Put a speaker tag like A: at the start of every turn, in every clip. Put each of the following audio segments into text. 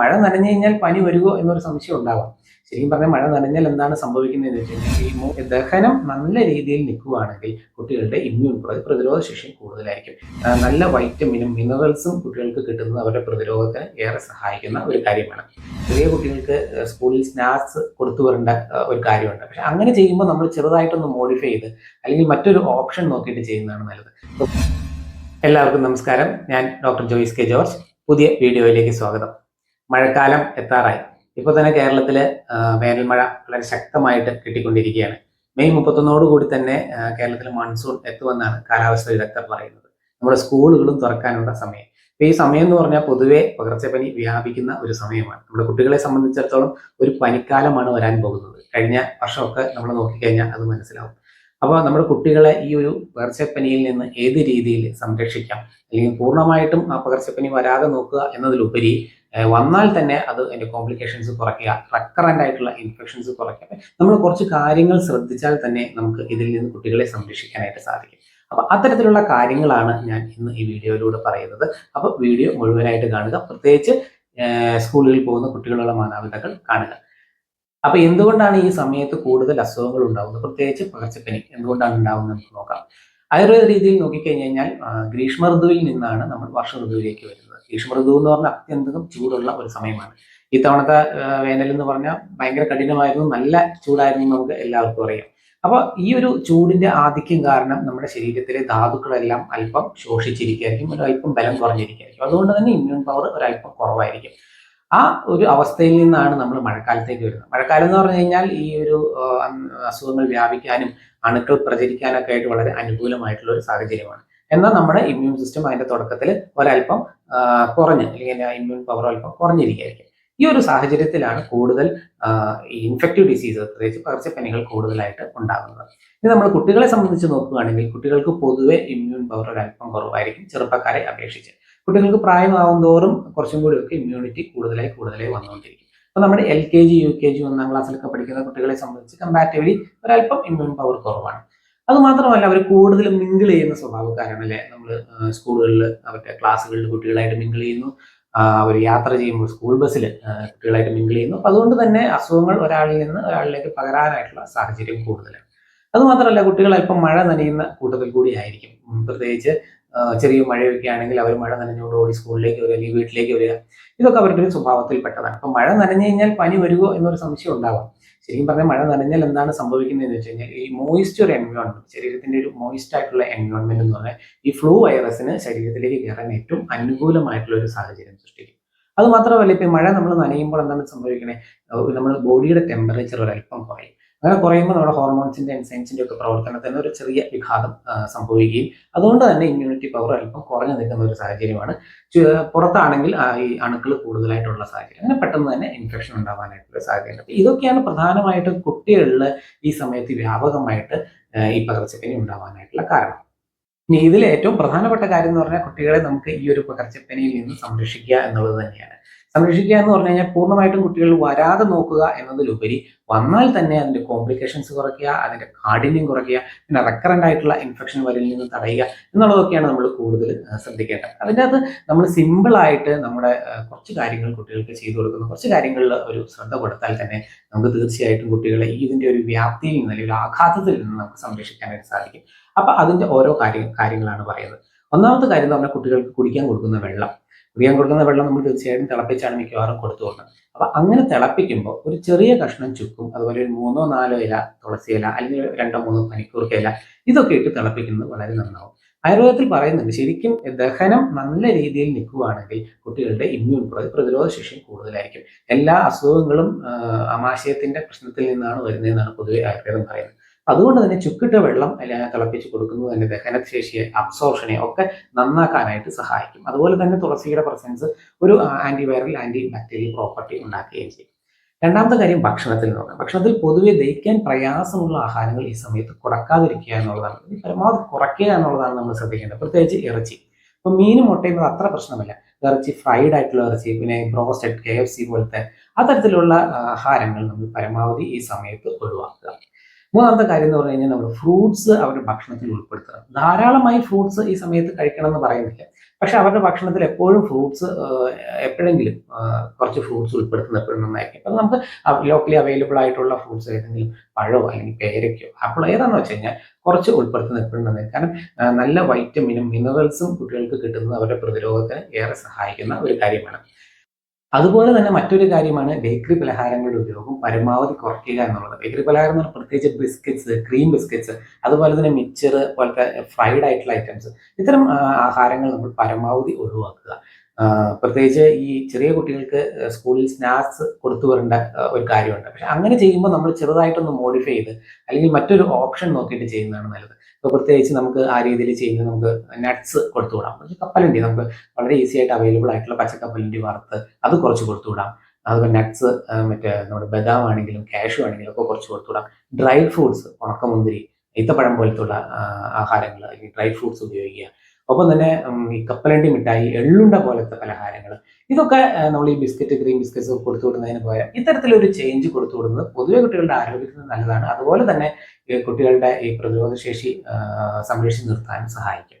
A: മഴ നനഞ്ഞു കഴിഞ്ഞാൽ പനി വരുമോ എന്നൊരു സംശയം ഉണ്ടാവാം. ശരിക്കും പറഞ്ഞാൽ മഴ നനഞ്ഞാൽ എന്താണ് സംഭവിക്കുന്നതെന്ന് വെച്ച് കഴിഞ്ഞാൽ ഈ ദഹനം നല്ല രീതിയിൽ നിൽക്കുകയാണെങ്കിൽ കുട്ടികളുടെ ഇമ്മ്യൂൺ പ്രതിരോധ ശേഷി കൂടുതലായിരിക്കും. നല്ല വൈറ്റമിനും മിനറൽസും കുട്ടികൾക്ക് കിട്ടുന്നത് അവരുടെ പ്രതിരോധത്തിന് ഏറെ സഹായിക്കുന്ന ഒരു കാര്യമാണ്. ചെറിയ കുട്ടികൾക്ക് സ്കൂളിൽ സ്നാക്സ് കൊടുത്തു വരേണ്ട ഒരു കാര്യമുണ്ട്. പക്ഷെ അങ്ങനെ ചെയ്യുമ്പോൾ നമ്മൾ ചെറുതായിട്ടൊന്ന് മോഡിഫൈ ചെയ്ത് അല്ലെങ്കിൽ മറ്റൊരു ഓപ്ഷൻ നോക്കിയിട്ട് ചെയ്യുന്നതാണ് നല്ലത്. എല്ലാവർക്കും നമസ്കാരം. ഞാൻ ഡോക്ടർ ജോയിസ് കെ ജോർജ്. പുതിയ വീഡിയോയിലേക്ക് സ്വാഗതം. മഴക്കാലം എത്താറായി. ഇപ്പോൾ തന്നെ കേരളത്തിൽ വേനൽമഴ വളരെ ശക്തമായിട്ട് കിട്ടിക്കൊണ്ടിരിക്കുകയാണ്. മെയ് മുപ്പത്തൊന്നോട് കൂടി തന്നെ കേരളത്തിൽ മൺസൂൺ എത്തുമെന്നാണ് കാലാവസ്ഥ വിദഗ്ധർ പറയുന്നത്. നമ്മുടെ സ്കൂളുകളും തുറക്കാനുള്ള സമയം. ഇപ്പൊ ഈ സമയം എന്ന് പറഞ്ഞാൽ പൊതുവേ പകർച്ചപ്പനി വ്യാപിക്കുന്ന ഒരു സമയമാണ്. നമ്മുടെ കുട്ടികളെ സംബന്ധിച്ചിടത്തോളം ഒരു പനിക്കാലമാണ് വരാൻ പോകുന്നത്. കഴിഞ്ഞ വർഷമൊക്കെ നമ്മൾ നോക്കിക്കഴിഞ്ഞാൽ അത് മനസ്സിലാവും. അപ്പോൾ നമ്മുടെ കുട്ടികളെ ഈ ഒരു പകർച്ചപ്പനിയിൽ നിന്ന് ഏത് രീതിയിൽ സംരക്ഷിക്കാം? അല്ലെങ്കിൽ പൂർണമായിട്ടും ആ പകർച്ചപ്പനി വരാതെ നോക്കുക എന്നതിലുപരി വന്നാൽ തന്നെ അത് അതിന്റെ കോംപ്ലിക്കേഷൻസ് കുറയ്ക്കുക റക്കറന്റ് ആയിട്ടുള്ള ഇൻഫെക്ഷൻസ് കുറയ്ക്കുക. നമ്മൾ കുറച്ച് കാര്യങ്ങൾ ശ്രദ്ധിച്ചാൽ തന്നെ നമുക്ക് ഇതിൽ നിന്ന് കുട്ടികളെ സംരക്ഷിക്കാനായിട്ട് സാധിക്കും. അപ്പോൾ അത്തരത്തിലുള്ള കാര്യങ്ങളാണ് ഞാൻ ഇന്ന് ഈ വീഡിയോയിലൂടെ പറയുന്നത്. അപ്പോൾ വീഡിയോ മുഴുവനായിട്ട് കാണുക. പ്രത്യേകിച്ച് സ്കൂളുകളിൽ പോകുന്ന കുട്ടികളുള്ള മാതാപിതാക്കൾ കാണുക. അപ്പൊ എന്തുകൊണ്ടാണ് ഈ സമയത്ത് കൂടുതൽ അസുഖങ്ങൾ ഉണ്ടാകുന്നത് പ്രത്യേകിച്ച് പകർച്ചപ്പനി എന്തുകൊണ്ടാണ് ഉണ്ടാകുന്നത് നമുക്ക് നോക്കാം. ആയുർവേദ രീതിയിൽ നോക്കിക്കഴിഞ്ഞ് കഴിഞ്ഞാൽ ഗ്രീഷ്മ ഋതുവിൽ നിന്നാണ് നമ്മൾ വർഷ ഋതുവിലേക്ക് വരുന്നത്. ഗ്രീഷ്മ ഋതു എന്ന് പറഞ്ഞാൽ അത്യന്തം ചൂടുള്ള ഒരു സമയമാണ്. ഈ തവണത്തെ വേനൽ എന്ന് പറഞ്ഞാൽ ഭയങ്കര കഠിനമായിരുന്നു. നല്ല ചൂടായിരുന്നു നമുക്ക് എല്ലാവർക്കും അറിയാം. അപ്പോൾ ഈ ഒരു ചൂടിന്റെ ആധിക്യം കാരണം നമ്മുടെ ശരീരത്തിലെ ധാതുക്കളെല്ലാം അല്പം ശോഷിച്ചിരിക്കുകയായിരിക്കും ഒരു അല്പം ബലം കുറഞ്ഞിരിക്കുകയായിരിക്കും അതുകൊണ്ട് തന്നെ ഇമ്മ്യൂൺ പവർ ഒരല്പം കുറവായിരിക്കും. ആ ഒരു അവസ്ഥയിൽ നിന്നാണ് നമ്മൾ മഴക്കാലത്തേക്ക് വരുന്നത്. മഴക്കാലം എന്ന് പറഞ്ഞു കഴിഞ്ഞാൽ ഈ ഒരു ആ, അസുഖങ്ങൾ വ്യാപിക്കാനും അണുക്കൾ പ്രചരിക്കാനൊക്കെ ആയിട്ട് വളരെ അനുകൂലമായിട്ടുള്ള ഒരു സാഹചര്യമാണ്. എന്നാൽ നമ്മുടെ ഇമ്മ്യൂൺ സിസ്റ്റം അതിന്റെ തുടക്കത്തിൽ ഒരല്പം ആ, കുറഞ്ഞ് അല്ലെങ്കിൽ ഇമ്മ്യൂൺ പവർ അല്പം കുറഞ്ഞിരിക്കുകയായിരിക്കും. ഈ ഒരു സാഹചര്യത്തിലാണ് കൂടുതൽ ആ, ഇൻഫെക്റ്റീവ് ഡിസീസ് പ്രത്യേകിച്ച് പകർച്ചപ്പനികൾ കൂടുതലായിട്ട് ഉണ്ടാകുന്നത്. ഇനി നമ്മൾ കുട്ടികളെ സംബന്ധിച്ച് നോക്കുകയാണെങ്കിൽ കുട്ടികൾക്ക് പൊതുവെ ഇമ്മ്യൂൺ പവർ ഒരല്പം കുറവായിരിക്കും ചെറുപ്പക്കാരെ അപേക്ഷിച്ച്. കുട്ടികൾക്ക് പ്രായമാവും തോറും കുറച്ചും കൂടിയൊക്കെ ഇമ്മ്യൂണിറ്റി കൂടുതലായി കൂടുതലായി വന്നുകൊണ്ടിരിക്കും. അപ്പോൾ നമ്മുടെ L K G U K G ഒന്നാം ക്ലാസ്സിലൊക്കെ പഠിക്കുന്ന കുട്ടികളെ സംബന്ധിച്ച് കമ്പാരിറ്റീവ്ലി ഒരല്പം ഇമ്മ്യൂൺ പവർ കുറവാണ്. അത് മാത്രമല്ല അവർ കൂടുതൽ മിങ്കിൾ ചെയ്യുന്ന സ്വഭാവക്കാരാണ് അല്ലെ? നമ്മൾ സ്കൂളുകളിൽ അവരുടെ ക്ലാസ്സുകളിൽ കുട്ടികളായിട്ട് മിങ്കിൾ ചെയ്യുന്നു. അവർ യാത്ര ചെയ്യുമ്പോൾ സ്കൂൾ ബസ്സിൽ കുട്ടികളായിട്ട് മിങ്കിൾ ചെയ്യുന്നു. അപ്പോൾ അതുകൊണ്ട് തന്നെ അസുഖങ്ങൾ ഒരാളിൽ നിന്ന് ഒരാളിലേക്ക് പകരാനായിട്ടുള്ള സാഹചര്യം കൂടുതലാണ്. അതുമാത്രമല്ല കുട്ടികൾ അല്പം മഴ നനയുന്ന കൂട്ടത്തിൽ കൂടി ആയിരിക്കും. പ്രത്യേകിച്ച് ചെറിയ മഴയൊക്കെ ആണെങ്കിൽ അവർ മഴ നനഞ്ഞുകൊണ്ട് ഓടി സ്കൂളിലേക്ക് വരിക അല്ലെങ്കിൽ വീട്ടിലേക്ക് വരിക. ഇതൊക്കെ അവരുടെ ഒരു സ്വഭാവത്തിൽപ്പെട്ടതാണ് അപ്പം മഴ നനഞ്ഞു കഴിഞ്ഞാൽ പനി വരുമോ എന്നൊരു സംശയം ഉണ്ടാവാം. ശരിക്കും പറഞ്ഞാൽ മഴ നനഞ്ഞാൽ എന്താണ് സംഭവിക്കുന്നത് എന്ന് വെച്ച് കഴിഞ്ഞാൽ ഈ മോയിസ്റ്റ് ഒരു എൻവയോൺമെന്റ് ശരീരത്തിന്റെ ഒരു മോയിസ്റ്റ് ആയിട്ടുള്ള എൻവയോൺമെന്റ് എന്ന് പറഞ്ഞാൽ ഈ ഫ്ലൂ വൈറസിന് ശരീരത്തിലേക്ക് കയറാൻ ഏറ്റവും അനുകൂലമായിട്ടുള്ള ഒരു സാഹചര്യം സൃഷ്ടിക്കും. അത് മാത്രമല്ല ഇപ്പം മഴ നമ്മൾ നനയുമ്പോൾ എന്താണ് സംഭവിക്കുന്നത് നമ്മുടെ ബോഡിയുടെ ടെമ്പറേച്ചർ ഒരല്പം കുറയും. അങ്ങനെ കുറയുമ്പോൾ നമ്മുടെ ഹോർമോൺസിന്റെ എൻസൈംസിന്റെ ഒക്കെ പ്രവർത്തനത്തിന് ഒരു ചെറിയ വിഘാതം സംഭവിക്കുകയും അതുകൊണ്ട് തന്നെ ഇമ്മ്യൂണിറ്റി പവർ അല്പം കുറഞ്ഞു നിൽക്കുന്ന ഒരു സാഹചര്യമാണ്. പുറത്താണെങ്കിൽ ഈ അണുക്കൾ കൂടുതലായിട്ടുള്ള സാഹചര്യം. അങ്ങനെ പെട്ടെന്ന് തന്നെ ഇൻഫെക്ഷൻ ഉണ്ടാവാനായിട്ടുള്ള സാഹചര്യം. ഇതൊക്കെയാണ് പ്രധാനമായിട്ടും കുട്ടികളിൽ ഈ സമയത്ത് വ്യാപകമായിട്ട് ഈ പകർച്ചപ്പനി ഉണ്ടാവാനായിട്ടുള്ള കാരണം. ഇനി ഇതിൽ ഏറ്റവും പ്രധാനപ്പെട്ട കാര്യം എന്ന് പറഞ്ഞാൽ കുട്ടികളെ നമുക്ക് ഈ ഒരു പകർച്ചപ്പനിയിൽ നിന്ന് സംരക്ഷിക്കുക എന്നുള്ളത് തന്നെയാണ്. സംരക്ഷിക്കുക എന്ന് പറഞ്ഞു കഴിഞ്ഞാൽ പൂർണമായിട്ടും കുട്ടികൾ വരാതെ നോക്കുക എന്നതിലുപരി വന്നാൽ തന്നെ അതിന്റെ കോംപ്ലിക്കേഷൻസ് കുറയ്ക്കുക അതിന്റെ കാഠിന്യം കുറയ്ക്കുക പിന്നെ റെക്കറന്റ് ആയിട്ടുള്ള ഇൻഫെക്ഷൻ വരിൽ നിന്ന് തടയുക എന്നുള്ളതൊക്കെയാണ് നമ്മൾ കൂടുതൽ ശ്രദ്ധിക്കേണ്ടത്. അതിന്റെ അകത്ത് നമ്മൾ സിമ്പിളായിട്ട് നമ്മുടെ കുറച്ച് കാര്യങ്ങൾ കുട്ടികൾക്ക് ചെയ്തു കൊടുക്കുന്ന കുറച്ച് കാര്യങ്ങളിൽ ഒരു ശ്രദ്ധ കൊടുത്താൽ തന്നെ നമുക്ക് തീർച്ചയായിട്ടും കുട്ടികളെ ഈ ഇതിന്റെ ഒരു വ്യാപ്തിയിൽ നിന്ന് അല്ലെങ്കിൽ ആഘാതത്തിൽ നിന്ന് നമുക്ക് സംരക്ഷിക്കാനായിട്ട് സാധിക്കും. അപ്പം അതിന്റെ ഓരോ കാര്യ കാര്യങ്ങളാണ് പറയുന്നത്. ഒന്നാമത്തെ കാര്യം എന്ന് പറഞ്ഞാൽ കുട്ടികൾക്ക് കുടിക്കാൻ കൊടുക്കുന്ന വെള്ളം. കുടിക്കാൻ കൊടുക്കുന്ന വെള്ളം നമ്മൾ തീർച്ചയായിട്ടും തിളപ്പിച്ചാണ് മിക്കവാറും കൊടുത്തു കൊടുക്കുന്നത് അപ്പൊ അങ്ങനെ തിളപ്പിക്കുമ്പോൾ ഒരു ചെറിയ കഷ്ണം ചുക്കും അതുപോലെ ഒരു മൂന്നോ നാലോ ഇല തുളസി ഇല അല്ലെങ്കിൽ രണ്ടോ മൂന്നോ പനിക്കൂർക്ക ഇല ഇതൊക്കെ ഇട്ട് തിളപ്പിക്കുന്നത് വളരെ നന്നാവും. ആയുർവേദത്തിൽ പറയുന്നുണ്ട് ശരിക്കും ദഹനം നല്ല രീതിയിൽ നിൽക്കുകയാണെങ്കിൽ കുട്ടികളുടെ ഇമ്മ്യൂൺ പ്രതിരോധ ശേഷി കൂടുതലായിരിക്കും. എല്ലാ അസുഖങ്ങളും ആമാശയത്തിന്റെ പ്രശ്നത്തിൽ നിന്നാണ് വരുന്നതെന്നാണ് പൊതുവെ ആയുർവേദം പറയുന്നത്. അതുകൊണ്ട് തന്നെ ചുക്കിട്ട വെള്ളം അല്ലെങ്കിൽ തിളപ്പിച്ച് കൊടുക്കുന്നത് തന്നെ ദഹനശേഷിയെ അബ്സോർഷനെ ഒക്കെ നന്നാക്കാനായിട്ട് സഹായിക്കും. അതുപോലെ തന്നെ തുളസിയുടെ പ്രസൻസ് ഒരു ആന്റിവൈറൽ ആന്റി ബാക്ടീരിയൽ പ്രോപ്പർട്ടി ഉണ്ടാക്കുകയും ചെയ്യും. രണ്ടാമത്തെ കാര്യം ഭക്ഷണത്തിൽ നോക്കാം ഭക്ഷണത്തിൽ പൊതുവെ ദഹിക്കാൻ പ്രയാസമുള്ള ആഹാരങ്ങൾ ഈ സമയത്ത് കുറക്കാതിരിക്കുക എന്നുള്ളതാണ്. ഇത് പരമാവധി കുറയ്ക്കുക എന്നുള്ളതാണ് നമ്മൾ ശ്രദ്ധിക്കേണ്ടത്. പ്രത്യേകിച്ച് ഇറച്ചി. ഇപ്പൊ മീനും മുട്ടയും അത്ര പ്രശ്നമില്ല. ഇറച്ചി ഫ്രൈഡ് ആയിട്ടുള്ള ഇറച്ചി പിന്നെ ബ്രോസ്റ്റഡ് കെ എഫ് സി പോലത്തെ അത്തരത്തിലുള്ള ആഹാരങ്ങൾ നമ്മൾ പരമാവധി ഈ സമയത്ത് ഒഴിവാക്കുക. മൂന്നാമത്തെ കാര്യം എന്ന് പറഞ്ഞു കഴിഞ്ഞാൽ നമ്മൾ ഫ്രൂട്ട്സ് അവരുടെ ഭക്ഷണത്തിൽ ഉൾപ്പെടുത്തുക ധാരാളമായി ഫ്രൂട്ട്സ് ഈ സമയത്ത് കഴിക്കണം എന്ന് പറയുന്നില്ല. പക്ഷെ അവരുടെ ഭക്ഷണത്തിൽ എപ്പോഴും ഫ്രൂട്ട്സ് എപ്പോഴെങ്കിലും കുറച്ച് ഫ്രൂട്ട്സ് ഉൾപ്പെടുത്തുന്നത് എപ്പോഴും നന്നായിരിക്കും. അപ്പം നമുക്ക് ലോക്കലി അവൈലബിൾ ആയിട്ടുള്ള ഫ്രൂട്ട്സ് ഏതെങ്കിലും പഴമോ അല്ലെങ്കിൽ പേരയ്ക്കോ അപ്പോൾ ഏതാണെന്ന് വെച്ച് കഴിഞ്ഞാൽ കുറച്ച് ഉൾപ്പെടുത്തുന്നത് എപ്പോഴും നന്നായിരിക്കും. കാരണം നല്ല വൈറ്റമിനും മിനറൽസും കുട്ടികൾക്ക് കിട്ടുന്നത് അവരുടെ പ്രതിരോധത്തിന് ഏറെ സഹായിക്കുന്ന ഒരു കാര്യമാണ്. അതുപോലെ തന്നെ മറ്റൊരു കാര്യമാണ് ബേക്കറി പലഹാരങ്ങളുടെ ഉപയോഗം പരമാവധി കുറയ്ക്കുക എന്നുള്ളത്. ബേക്കറി പലഹാരം എന്ന് പറഞ്ഞാൽ പ്രത്യേകിച്ച് ബിസ്ക്കറ്റ്സ് ക്രീം ബിസ്ക്കറ്റ്സ് അതുപോലെ തന്നെ മിക്സർ പോലത്തെ ഫ്രൈഡ് ആയിട്ടുള്ള ഐറ്റംസ് ഇത്തരം ആഹാരങ്ങൾ നമ്മൾ പരമാവധി ഒഴിവാക്കുക. പ്രത്യേകിച്ച് ഈ ചെറിയ കുട്ടികൾക്ക് സ്കൂളിൽ സ്നാക്സ് കൊടുത്തു വരേണ്ട ഒരു കാര്യമുണ്ട്. പക്ഷെ അങ്ങനെ ചെയ്യുമ്പോൾ നമ്മൾ ചെറുതായിട്ടൊന്ന് മോഡിഫൈ ചെയ്ത് അല്ലെങ്കിൽ മറ്റൊരു ഓപ്ഷൻ നോക്കിയിട്ട് ചെയ്യുന്നതാണ് നല്ലത്. ഇപ്പോൾ പ്രത്യേകിച്ച് നമുക്ക് ആ രീതിയിൽ ചെയ്യുന്നത് നമുക്ക് നട്ട്സ് കൊടുത്തുവിടാം പക്ഷേ കപ്പലണ്ടി നമുക്ക് വളരെ ഈസി ആയിട്ട് അവൈലബിൾ ആയിട്ടുള്ള പച്ചക്കപ്പലണ്ടി വറുത്ത് അത് കുറച്ച് കൊടുത്തുവിടാം അതുപോലെ നട്ട്സ് മറ്റേ നമ്മുടെ ബദാം ആണെങ്കിലും കാഷ്യൂ ആണെങ്കിലും ഒക്കെ കുറച്ച് കൊടുത്തുവിടാം ഡ്രൈ ഫ്രൂട്ട്സ് ഉണക്കമുന്തിരി ഈത്തപ്പഴം പോലത്തുള്ള ആഹാരങ്ങൾ അല്ലെങ്കിൽ ഡ്രൈ ഫ്രൂട്ട്സ് ഉപയോഗിക്കുക. ഒപ്പം തന്നെ ഈ കപ്പലണ്ടി മിഠായി എള്ളുണ്ട പോലത്തെ പലഹാരങ്ങൾ ഇതൊക്കെ നമ്മൾ ഈ ബിസ്ക്കറ്റ് ക്രീം ബിസ്ക്കറ്റ്സ് കൊടുത്തു വിടുന്നതിന് പോയാൽ ഇത്തരത്തിലൊരു ചേഞ്ച് കൊടുത്തു വിടുന്നത് പൊതുവെ കുട്ടികളുടെ ആരോഗ്യത്തിന് നല്ലതാണ്. അതുപോലെ തന്നെ കുട്ടികളുടെ ഈ പ്രതിരോധ ശേഷി ആ, സംരക്ഷിച്ച് നിർത്താനും സഹായിക്കും.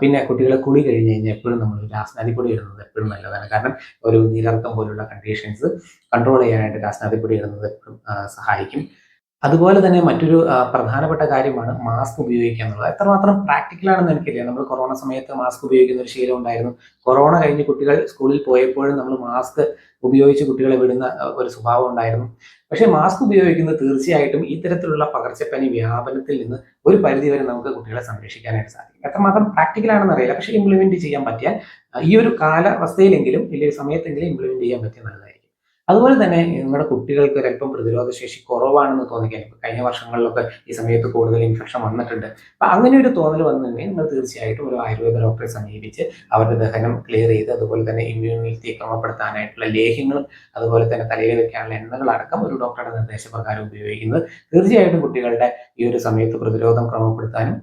A: പിന്നെ കുട്ടികളെ കുളി കഴിഞ്ഞ് കഴിഞ്ഞാൽ എപ്പോഴും നമ്മൾ രാസനാദിപ്പൊടി ഇടുന്നത് എപ്പോഴും നല്ലതാണ്. കാരണം ഒരു നീരർക്കം പോലുള്ള കണ്ടീഷൻസ് കൺട്രോൾ ചെയ്യാനായിട്ട് രാസനാദിപ്പൊടി ഇടുന്നത് എപ്പോഴും സഹായിക്കും. അതുപോലെ തന്നെ മറ്റൊരു പ്രധാനപ്പെട്ട കാര്യമാണ് മാസ്ക് ഉപയോഗിക്കുക എന്നുള്ളത്. എത്രമാത്രം പ്രാക്ടിക്കൽ ആണെന്ന് എനിക്കറിയാം. നമ്മൾ കൊറോണ സമയത്ത് മാസ്ക് ഉപയോഗിക്കുന്ന ഒരു ശീലം ഉണ്ടായിരുന്നു. കൊറോണ കഴിഞ്ഞ് കുട്ടികൾ സ്കൂളിൽ പോയപ്പോഴും നമ്മൾ മാസ്ക് ഉപയോഗിച്ച് കുട്ടികളെ വിടുന്ന ഒരു സ്വഭാവം ഉണ്ടായിരുന്നു. പക്ഷേ മാസ്ക് ഉപയോഗിക്കുന്നത് തീർച്ചയായിട്ടും ഇത്തരത്തിലുള്ള പകർച്ചപ്പനി വ്യാപനത്തിൽ നിന്ന് ഒരു പരിധിവരെ നമുക്ക് കുട്ടികളെ സംരക്ഷിക്കാനായിട്ട് സാധിക്കും. എത്രമാത്രം പ്രാക്ടിക്കൽ ആണെന്ന് അറിയില്ല. പക്ഷേ ഇംപ്ലിമെന്റ് ചെയ്യാൻ പറ്റിയാൽ ഈ ഒരു കാലാവസ്ഥയിലെങ്കിലും ഇല്ലെങ്കിൽ സമയത്തെങ്കിലും ഇംപ്ലിമെന്റ് ചെയ്യാൻ പറ്റിയ നല്ലതായിരിക്കും. അതുപോലെ തന്നെ നിങ്ങളുടെ കുട്ടികൾക്ക് ഒരല്പം പ്രതിരോധ ശേഷി കുറവാണെന്ന് തോന്നിക്കാൻ കഴിഞ്ഞ വർഷങ്ങളിലൊക്കെ ഈ സമയത്ത് കൂടുതൽ ഇൻഫെക്ഷൻ വന്നിട്ടുണ്ട്. അപ്പൊ അങ്ങനെ ഒരു തോന്നൽ വന്നിട്ടുണ്ടെങ്കിൽ നിങ്ങൾ തീർച്ചയായിട്ടും ഒരു ആയുർവേദ ഡോക്ടറെ സമീപിച്ച് അവരുടെ ദഹനം ക്ലിയർ ചെയ്ത് അതുപോലെ തന്നെ ഇമ്മ്യൂണിറ്റി ക്രമപ്പെടുത്താനായിട്ടുള്ള ലേഹ്യങ്ങൾ അതുപോലെ തന്നെ തലയിൽ വെക്കാനുള്ള എണ്ണകൾ അടക്കം ഒരു ഡോക്ടറുടെ നിർദ്ദേശപ്രകാരം ഉപയോഗിക്കുന്നത് തീർച്ചയായിട്ടും കുട്ടികളുടെ ഈ ഒരു സമയത്ത് പ്രതിരോധം ക്രമപ്പെടുത്താനും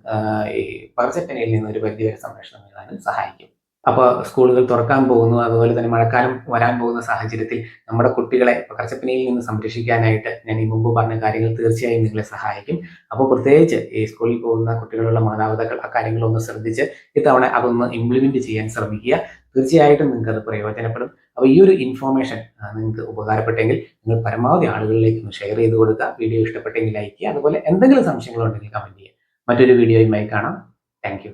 A: ഈ പകർച്ചപ്പനിയിൽ നിന്ന് ഒരു പരിധിവരെ സംരക്ഷണം നേടാനും സഹായിക്കും. അപ്പോൾ സ്കൂളുകൾ തുറക്കാൻ പോകുന്നു അതുപോലെ തന്നെ മഴക്കാലം വരാൻ പോകുന്ന സാഹചര്യത്തിൽ നമ്മുടെ കുട്ടികളെ പകർച്ചപ്പനിയിൽ നിന്ന് സംരക്ഷിക്കാനായിട്ട് ഞാൻ ഈ മുമ്പ് പറഞ്ഞ കാര്യങ്ങൾ തീർച്ചയായും നിങ്ങളെ സഹായിക്കും. അപ്പോൾ പ്രത്യേകിച്ച് ഈ സ്കൂളിൽ പോകുന്ന കുട്ടികളുള്ള മാതാപിതാക്കൾ ആ കാര്യങ്ങളൊന്ന് ശ്രദ്ധിച്ച് ഇത്തവണ അതൊന്ന് ഇംപ്ലിമെന്റ് ചെയ്യാൻ ശ്രമിക്കുക. തീർച്ചയായിട്ടും നിങ്ങൾക്ക് അത് പ്രയോജനപ്പെടും. അപ്പോൾ ഈ ഒരു ഇൻഫോർമേഷൻ നിങ്ങൾക്ക് ഉപകാരപ്പെട്ടെങ്കിൽ നിങ്ങൾ പരമാവധി ആളുകളിലേക്ക് ഒന്ന് ഷെയർ ചെയ്ത് കൊടുക്കുക. വീഡിയോ ഇഷ്ടപ്പെട്ടെങ്കിൽ ലൈക്ക് ചെയ്യുക. അതുപോലെ എന്തെങ്കിലും സംശയങ്ങളുണ്ടെങ്കിൽ കമന്റ് ചെയ്യുക. മറ്റൊരു വീഡിയോയുമായി കാണാം. താങ്ക്